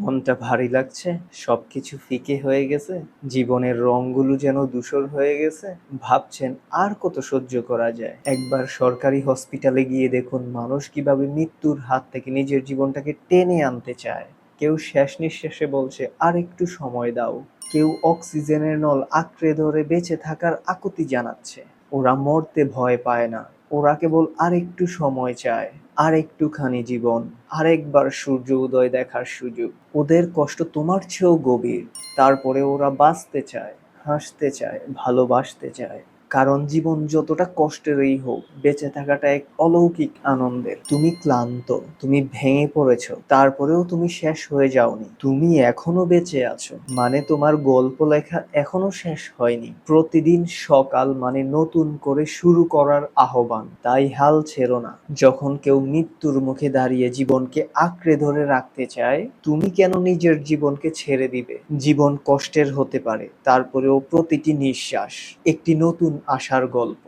মনটা ভারী লাগছে, সবকিছু ফিকে হয়ে গেছে, জীবনের রংগুলো যেন ধূসর হয়ে গেছে, ভাবছেন আর কত সহ্য করা যায়। একবার সরকারি হসপিটালে গিয়ে দেখুন মানুষ কীভাবে মৃত্যুর হাত থেকে নিজের জীবনটাকে টেনে আনতে চায়। কেউ শেষ নিঃশ্বাসে বলছে, আর একটু সময় দাও। কেউ অক্সিজেনের নল আঁকড়ে ধরে বেঁচে থাকার আকুতি জানাচ্ছে। ওরা মরতে ভয় পায় না। ওরা কেবল আর একটু সময় চায়। আর একটুখানি জীবন, আরেকবার সূর্য উদয় দেখার সুযোগ। ওদের কষ্ট তোমার চেয়েও গভীর। তারপরে ওরা বাঁচতে চায়, হাসতে চায়, ভালোবাসতে চায়। কারণ জীবন যতটা কষ্টেরই হোক, বেঁচে থাকাটা এক অলৌকিক আনন্দের। তুমি ক্লান্ত, তুমি ভেঙে পড়েছো, তারপরেও তুমি শেষ হয়ে যাওনি। তুমি এখনও বেঁচে আছো মানে তোমার গল্প লেখা এখনও শেষ হয়নি। প্রতিদিন সকাল মানে নতুন করে শুরু করার আহ্বান, তাই হাল ছেড়ো না। যখন কেউ মৃত্যুর মুখে দাঁড়িয়ে জীবনকে আঁকড়ে ধরে রাখতে চায়, তুমি কেন নিজের জীবনকে ছেড়ে দিবে? জীবন কষ্টের হতে পারে, তারপরেও প্রতিটি নিঃশ্বাস, একটি নতুন আশার গল্প।